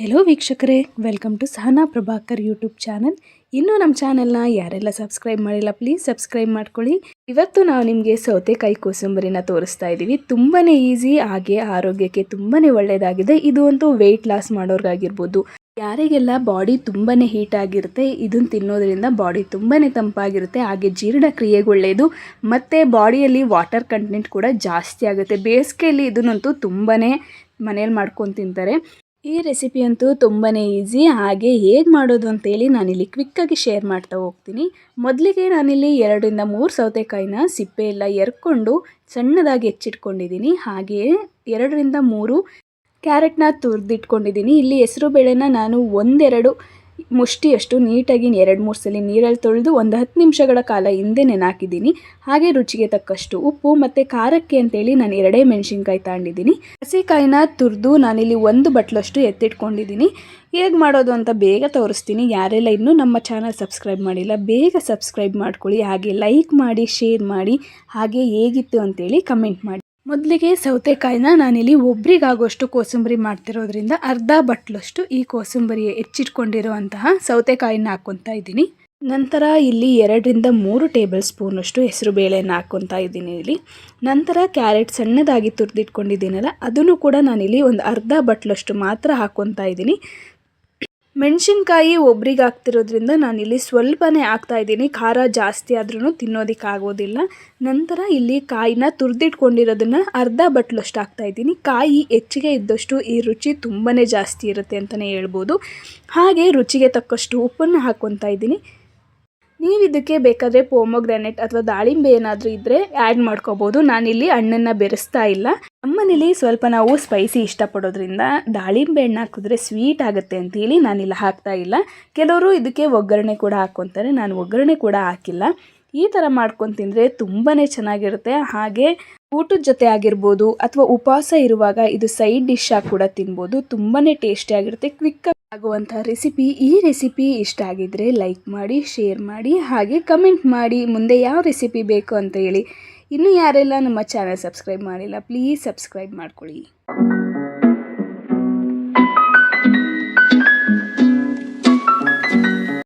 Hello ವೀಕ್ಷಕರೇ. Welcome to Sahana Prabhakar YouTube channel ಇನ್ನೂ ನಮ್ಮ ಚಾನೆಲ್ನ ಯಾರೆಲ್ಲ ಸಬ್ಸ್ಕ್ರೈಬ್ ಮಾಡಿಲ್ಲ ಪ್ಲೀಸ್ ಸಬ್ಸ್ಕ್ರೈಬ್ ಮಾಡ್ಕೊಳ್ಳಿ. ಇವತ್ತು ನಾವು ನಿಮಗೆ ಸೌತೆಕಾಯಿ ಕೋಸಂಬರಿನ ತೋರಿಸ್ತಾ ಇದ್ದೀವಿ. ತುಂಬಾ ಈಸಿ ಹಾಗೆ ಆರೋಗ್ಯಕ್ಕೆ ತುಂಬಾ ಒಳ್ಳೆಯದಾಗಿದೆ ಇದು ಅಂತೂ ವೆಯ್ಟ್ ಲಾಸ್ ಮಾಡೋರ್ಗಾಗಿರ್ಬೋದು. ಯಾರಿಗೆಲ್ಲ ಬಾಡಿ ತುಂಬಾ ಹೀಟ್ ಆಗಿರುತ್ತೆ ಇದನ್ನ ತಿನ್ನೋದ್ರಿಂದ ಬಾಡಿ ತುಂಬಾ ತಂಪಾಗಿರುತ್ತೆ. ಹಾಗೆ ಜೀರ್ಣಕ್ರಿಯೆಗೆ ಒಳ್ಳೆಯದು ಮತ್ತು ಬಾಡಿಯಲ್ಲಿ ವಾಟರ್ ಕಂಟೆಂಟ್ ಕೂಡ ಜಾಸ್ತಿ ಆಗುತ್ತೆ. ಬೇಸಿಗೆಯಲ್ಲಿ ಇದನ್ನಂತೂ ತುಂಬಾ ಮನೇಲಿ ಮಾಡ್ಕೊಂಡು ತಿಂತಾರೆ. ಈ ರೆಸಿಪಿ ಅಂತೂ ತುಂಬಾ ಈಸಿ ಹಾಗೆ ಹೇಗೆ ಮಾಡೋದು ಅಂತೇಳಿ ನಾನಿಲ್ಲಿ ಕ್ವಿಕ್ಕಾಗಿ ಶೇರ್ ಮಾಡ್ತಾ ಹೋಗ್ತೀನಿ. ಮೊದಲಿಗೆ ನಾನಿಲ್ಲಿ ಎರಡರಿಂದ ಮೂರು ಸೌತೆಕಾಯಿನ ಸಿಪ್ಪೆ ಎಲ್ಲ ಎರ್ಕೊಂಡು ಸಣ್ಣದಾಗಿ ಹೆಚ್ಚಿಟ್ಕೊಂಡಿದ್ದೀನಿ. ಹಾಗೆಯೇ ಎರಡರಿಂದ ಮೂರು ಕ್ಯಾರೆಟ್ನ ತುರಿದಿಟ್ಕೊಂಡಿದ್ದೀನಿ. ಇಲ್ಲಿ ಹೆಸರು ಬೇಳೆನ ನಾನು ಒಂದೆರಡು ಮುಷ್ಟಿಯಷ್ಟು ನೀಟಾಗಿ ಎರಡು ಮೂರು ಸಲ ನೀರಲ್ಲಿ ತೊಳೆದು ಒಂದು ಹತ್ತು ನಿಮಿಷಗಳ ಕಾಲ ಹಿಂದೆ ನೆನಾಕಿದ್ದೀನಿ. ಹಾಗೆ ರುಚಿಗೆ ತಕ್ಕಷ್ಟು ಉಪ್ಪು ಮತ್ತು ಖಾರಕ್ಕೆ ಅಂತೇಳಿ ನಾನು ಎರಡೇ ಮೆಣಸಿನ್ಕಾಯಿ ತಗೊಂಡಿದ್ದೀನಿ. ಹಸಿಕಾಯಿನ ತುರಿದು ನಾನಿಲ್ಲಿ ಒಂದು ಬಟ್ಲಷ್ಟು ಎತ್ತಿಟ್ಕೊಂಡಿದ್ದೀನಿ. ಹೇಗೆ ಮಾಡೋದು ಅಂತ ಬೇಗ ತೋರಿಸ್ತೀನಿ. ಯಾರೆಲ್ಲ ಇನ್ನೂ ನಮ್ಮ ಚಾನಲ್ ಸಬ್ಸ್ಕ್ರೈಬ್ ಮಾಡಿಲ್ಲ, ಬೇಗ ಸಬ್ಸ್ಕ್ರೈಬ್ ಮಾಡ್ಕೊಳ್ಳಿ. ಹಾಗೆ ಲೈಕ್ ಮಾಡಿ, ಶೇರ್ ಮಾಡಿ, ಹಾಗೆ ಹೇಗಿತ್ತು ಅಂತೇಳಿ ಕಮೆಂಟ್ ಮಾಡಿ. ಮೊದಲಿಗೆ ಸೌತೆಕಾಯಿನ ನಾನಿಲ್ಲಿ ಒಬ್ರಿಗಾಗುವಷ್ಟು ಕೋಸಂಬರಿ ಮಾಡ್ತಿರೋದ್ರಿಂದ ಅರ್ಧ ಬಟ್ಲಷ್ಟು ಈ ಕೋಸಂಬರಿ ಹೆಚ್ಚಿಟ್ಕೊಂಡಿರುವಂತಹ ಸೌತೆಕಾಯಿನ ಹಾಕ್ಕೊತಾ ಇದ್ದೀನಿ. ನಂತರ ಇಲ್ಲಿ ಎರಡರಿಂದ ಮೂರು ಟೇಬಲ್ ಸ್ಪೂನಷ್ಟು ಹೆಸರು ಬೇಳೆಯನ್ನು ಹಾಕ್ಕೊತಾ ಇದ್ದೀನಿ ಇಲ್ಲಿ. ನಂತರ ಕ್ಯಾರೆಟ್ ಸಣ್ಣದಾಗಿ ತುರಿದಿಟ್ಕೊಂಡಿದ್ದೀನಲ್ಲ, ಅದನ್ನು ಕೂಡ ನಾನಿಲ್ಲಿ ಒಂದು ಅರ್ಧ ಬಟ್ಲಷ್ಟು ಮಾತ್ರ ಹಾಕ್ಕೊತಾ ಇದ್ದೀನಿ. ಮೆಣಸಿನ್ಕಾಯಿ ಒಬ್ರಿಗೆ ಹಾಕ್ತಿರೋದ್ರಿಂದ ನಾನಿಲ್ಲಿ ಸ್ವಲ್ಪನೇ ಹಾಕ್ತಾ ಇದ್ದೀನಿ. ಖಾರ ಜಾಸ್ತಿ ಆದ್ರೂ ತಿನ್ನೋದಕ್ಕಾಗೋದಿಲ್ಲ ನಂತರ ಇಲ್ಲಿ ಕಾಯಿನ ತುರಿದಿಟ್ಕೊಂಡಿರೋದನ್ನು ಅರ್ಧ ಬಟ್ಲಷ್ಟು ಹಾಕ್ತಾ ಇದ್ದೀನಿ. ಕಾಯಿ ಹೆಚ್ಚಿಗೆ ಇದ್ದಷ್ಟು ಈ ರುಚಿ ತುಂಬಾ ಜಾಸ್ತಿ ಇರುತ್ತೆ ಅಂತಲೇ ಹೇಳ್ಬೋದು. ಹಾಗೆ ರುಚಿಗೆ ತಕ್ಕಷ್ಟು ಉಪ್ಪನ್ನು ಹಾಕ್ಕೊತಾ ಇದ್ದೀನಿ. ನೀವು ಇದಕ್ಕೆ ಬೇಕಾದರೆ ಪೋಮೋಗ್ರಾನೆಟ್ ಅಥವಾ ದಾಳಿಂಬೆ ಏನಾದರೂ ಇದ್ದರೆ ಆ್ಯಡ್ ಮಾಡ್ಕೋಬೋದು. ನಾನಿಲ್ಲಿ ಹಣ್ಣನ್ನು ಬೆರೆಸ್ತಾ ಇಲ್ಲ. ನಮ್ಮನೇಲಿ ಸ್ವಲ್ಪ ನಾವು ಸ್ಪೈಸಿ ಇಷ್ಟಪಡೋದ್ರಿಂದ ದಾಳಿಂಬೆ ಹಣ್ಣು ಹಾಕಿದ್ರೆ ಸ್ವೀಟ್ ಆಗುತ್ತೆ ಅಂತೇಳಿ ನಾನಿಲ್ಲ ಹಾಕ್ತಾ ಇಲ್ಲ. ಕೆಲವರು ಇದಕ್ಕೆ ಒಗ್ಗರಣೆ ಕೂಡ ಹಾಕ್ಕೊತಾರೆ ನಾನು ಒಗ್ಗರಣೆ ಕೂಡ ಹಾಕಿಲ್ಲ. ಈ ಥರ ಮಾಡ್ಕೊಂಡು ತಿಂದರೆ ತುಂಬಾ ಚೆನ್ನಾಗಿರುತ್ತೆ. ಹಾಗೆ ಊಟದ ಜೊತೆ ಆಗಿರ್ಬೋದು ಅಥವಾ ಉಪವಾಸ ಇರುವಾಗ ಇದು ಸೈಡ್ ಡಿಶ್ ಆಗಿ ಕೂಡ ತಿನ್ಬೋದು. ತುಂಬಾ ಟೇಸ್ಟಿಯಾಗಿರುತ್ತೆ ಕ್ವಿಕ್ ಆಗುವಂಥ ರೆಸಿಪಿ ಈ ರೆಸಿಪಿ ಇಷ್ಟ ಆಗಿದ್ರೆ ಲೈಕ್ ಮಾಡಿ, ಶೇರ್ ಮಾಡಿ, ಹಾಗೆ ಕಮೆಂಟ್ ಮಾಡಿ ಮುಂದೆ ಯಾವ ರೆಸಿಪಿ ಬೇಕು ಅಂತ ಹೇಳಿ. ಇನ್ನೂ ಯಾರೆಲ್ಲ ನಮ್ಮ ಚಾನಲ್ ಸಬ್ಸ್ಕ್ರೈಬ್ ಮಾಡಿಲ್ಲ, ಪ್ಲೀಸ್ ಸಬ್ಸ್ಕ್ರೈಬ್ ಮಾಡ್ಕೊಳ್ಳಿ.